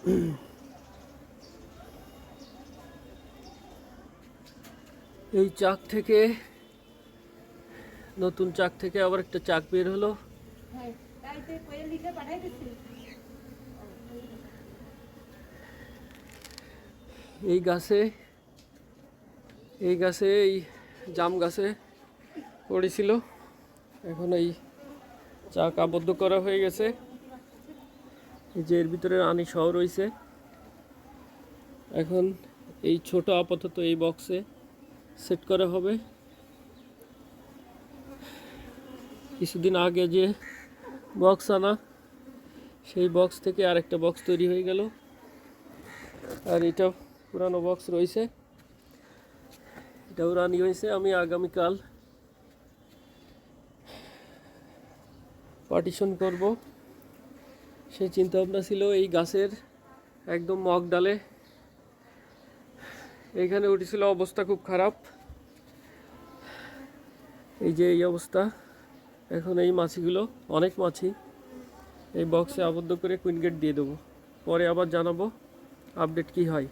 এই চাক থেকে নতুন চাক থেকে আবার একটা চাক বের হলো। হ্যাঁ এই গাছে এই গাছে এই জাম গাছে পড়েছিল। এখন এই চাক আবদ্ধ করা হয়ে গেছে। এই যে এর ভিতরে রানী সহ রয়েছে। এখন এই ছোট আপাতত এই বক্সে সেট করা হবে। কিছুদিন আগে যে বক্স আনা, সেই বক্স থেকে আরেকটা বক্স তৈরি হয়ে গেল। আর এটা পুরানো বক্স রয়েছে। এটাও রানি হয়েছে। আমি আগামীকাল পার্টিশন করব। সেই চিন্তা ভাবনা ছিল এই গাছের একদম মগ ডালে। এখানে উঠেছিল অবস্থা খুব খারাপ। এই যে এই অবস্থা। এখন এই মাছিগুলো, অনেক মাছি। এই বক্সে আবদ্ধ করে কুইনগেট দিয়ে দেবো। পরে আবার জানাব আপডেট কি হয়।